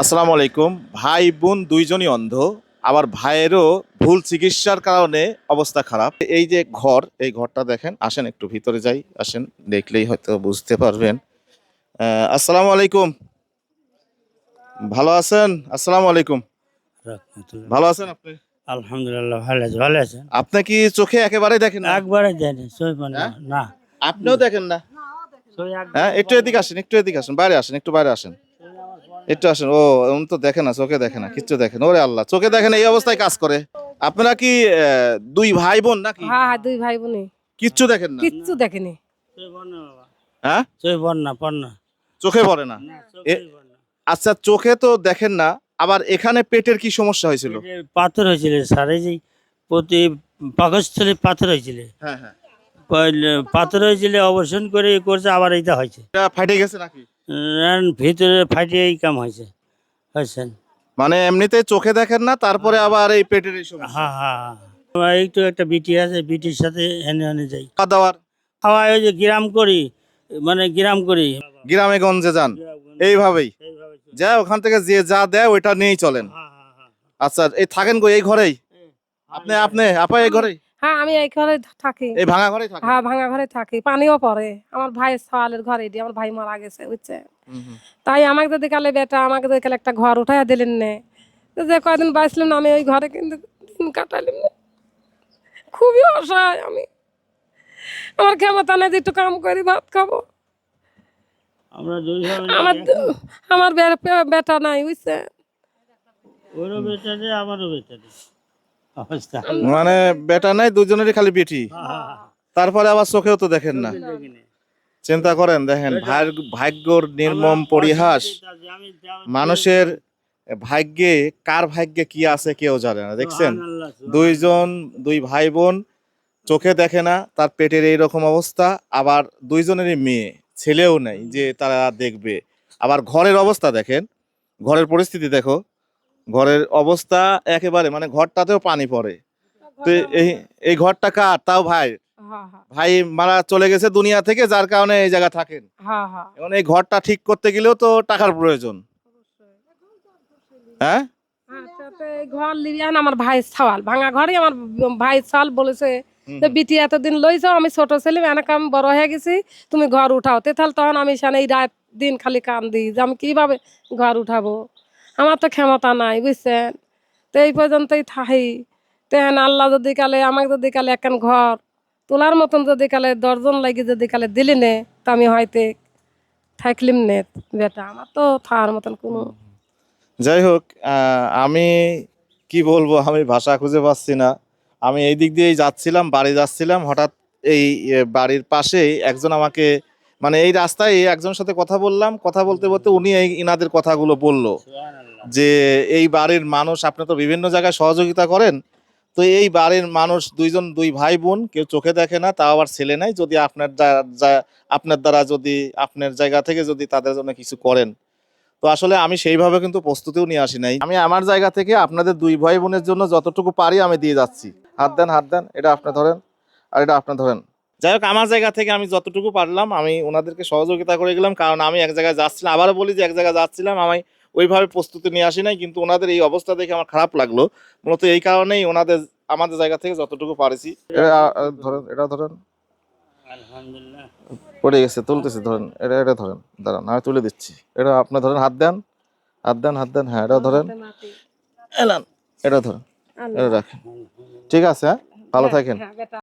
আসসালামু আলাইকুম। ভাই বোন দুইজনই অন্ধ আবার ভাইয়েরও ভুল চিকিৎসার কারণে অবস্থা খারাপ। এই যে ঘর এই ঘরটা দেখেন আসেন একটু ভিতরে যাই আসেন দেখলেই হয়তো বুঝতে পারবেন। আসসালামু আলাইকুম। ভালো আছেন? আসসালামু আলাইকুম। ভালো আছেন আপনি? আলহামদুলিল্লাহ ভালো আছে ভালো আছেন? আপনি কি চোখে একেবারে দেখেন একবারে সই পান না হ্যাঁ? আপনিও দেখেন না? হ্যাঁ একটু এদিকে আসেন একটু এদিকে আসেন বাইরে আসেন একটু বাইরে আসেন। একটু আসেন ও উনি তো দেখে না চোখে দেখে না কিচ্ছু দেখেন ওরে আল্লাহ চোখে দেখে না এই অবস্থায় কাজ করে। আপনারা কি আহ, দুই ভাই বোন নাকি? হ্যাঁ হ্যাঁ দুই ভাই বোনে কিচ্ছু দেখেন না? কিচ্ছু দেখেনি। না হ্যাঁ পড় না পড় না। চোখে পড়ে না? না, না। আচ্ছা চোখে তো দেখেন না আবার এখানে পেটের কি সমস্যা হয়েছিল? পাথর হয়েছিল স্যার এই যে প্রতি পাকস্থলী পাথর হয়েছিল। হ্যাঁ হ্যাঁ। পাথর হয়েছিল অপারেশন করে করছে আবার এইটা হয়েছে। ফাটে গেছে নাকি? ভিতরে ফাটিয়ে এই কাম হয়েছে হয়েছেন মানে এমনিতে চোখে দেখেন না তারপরে আবার এই পেটের এই সমস্যা। হ্যাঁ হ্যাঁ হ্যাঁ। এই তো একটা বিটি আছে বিটির সাথে এনে এনে যাই। খাওয়া দাওয়ার? খাওয়া ওই যে গ্রাম করি মানে গ্রাম করি। গ্রামে গঞ্জে যান এইভাবেই। এইভাবে যা ওখান থেকে যে যা দেয় ওইটা নিয়েই চলেন। হ্যাঁ, হ্যাঁ, হ্যাঁ। আচ্ছা এই থাকেন গো এই ঘরেই? আপনি আপনি আপা এই ঘরেই? হ্যাঁ আমি এই ঘরে থাকি। এই ভাঙা ঘরেই থাকেন? হ্যাঁ ভাঙা ঘরে থাকি। পানিও পড়ে। আমার ভাই সওয়ালের ঘরে দিয়ে আমার ভাই মারা গেছে বুঝছে। তাই আমাকে যদি কালে বেটা আমাকে যদি কালে একটা ঘর উঠাইয়া দিলেন নে। যে কয়দিন বাঁচলাম আমি ওই ঘরে কিন্তু দিন কাটাইলাম না। খুবই অসহায় আমি। আমার ক্ষমতা নেই একটু কাম করি ভাত খাব। আমরা আমার বেটা নাই বুঝছে ওরও বেটা নেই আমারও বেটা নেই অবস্থা। মানে বেটা নাই দুজনেরই খালি বেটি। তারপরে আবার চোখেও তো দেখেন না। চিন্তা করেন দেখেন ভাগ্যর নির্মম পরিহাস মানুষের ভাগ্যে কার ভাগ্যে কি আছে কেউ জানে না দেখছেন। দুইজন দুই ভাই বোন চোখে দেখে না তার পেটের এই রকম অবস্থা। আবার দুইজনেরই মেয়ে ছেলেও নেই যে তারা দেখবে। আবার ঘরের অবস্থা দেখেন ঘরের পরিস্থিতি দেখো। ঘরের অবস্থা একেবারে মানে ঘরটাতেও পানি পড়ে। তো এই এই ঘরটা কার? তাও ভাই। ভাই মারা চলে গেছে দুনিয়া থেকে যার কারণে এই জায়গা থাকেন। এখন এই ঘরটা ঠিক করতে গেলেও তো টাকার প্রয়োজন। হ্যাঁ? ঘর লিবিয়ান আমার ভাই সওয়াল। ভাঙা ঘরে আমার ভাই সওয়াল বলেছে হুম। যে বিটি এতদিন লইছ আমি ছোট ছেলে আমি বড় হয়ে গেছি তুমি ঘর উঠাও। তে তাহলে তখন আমি সেখানে এই রাত দিন খালি কান দিই যে আমি কীভাবে ঘর উঠাবো? আমার তো ক্ষমতা নাই, বুঝছেন? তো এই পর্যন্তই থাকি। তেহেন আল্লাহ যদি কালে, আমাকে যদি কালে একখান ঘর, তোলার মতন যদি কালে দর্জন লাগি যদি কালে দিলি নে, তো আমি হয়তো থাকলিম নে, বেটা। আমার তো থাকার মতন কোনো। যাই হোক আমি কি বলব, আমি ভাষা খুঁজে পাচ্ছি না। আমি এই দিক দিয়েই যাচ্ছিলাম, বাড়ি যাচ্ছিলাম। হঠাৎ এই বাড়ির পাশেই একজন আমাকে মানে এই রাস্তায় একজনের সাথে কথা বললাম কথা বলতে বলতে উনি এই ইনাদের কথাগুলো বলল। যে এই বাড়ির মানুষ আপনি তো বিভিন্ন জায়গায় সহযোগিতা করেন তো এই বাড়ির মানুষ দুইজন দুই ভাই বোন কেউ চোখে দেখে না তাও আবার ছেলে নাই যদি আপনার আপনার দ্বারা যদি আপনার জায়গা থেকে যদি তাদের জন্য কিছু করেন। তো আসলে আমি সেইভাবে কিন্তু প্রস্তুতিও নিয়ে আসি নাই। আমি আমার জায়গা থেকে আপনাদের দুই ভাই বোনের জন্য যতটুকু পারি আমি দিয়ে যাচ্ছি। হাত দেন হাত দেন এটা আপনি ধরেন আর এটা আপনি ধরেন। যাই হোক আমার জায়গা থেকে আমি যতটুকু পারলাম আমি ওনাদেরকে সহযোগিতা করে গেলাম কারণ আমি এক জায়গায় যাচ্ছিলাম। আবারও বলি যে এক জায়গায় যাচ্ছিলাম আমি ওইভাবে প্রস্তুতি নিয়ে আসি নাই কিন্তু ওনাদের এই অবস্থা দেখে আমার খারাপ লাগল। মূলত এই কারণেই ওনাদের আমাদের জায়গা থেকে যতটুকু পারেছি। ধরেন এটা ধরেন। আলহামদুলিল্লাহ। পড়ে গেছে তুলতেছি ধরেন এটা এটা ধরেন দাঁড়ান আমি তুলে দিচ্ছি। এটা আপনি ধরেন হাত দেন হাত দেন হাত দেন হ্যাঁ এটা ধরেন। এলান এটা ধরেন এটা রাখেন। ঠিক আছে হ্যাঁ ভালো থাকেন। হ্যাঁ বেটা।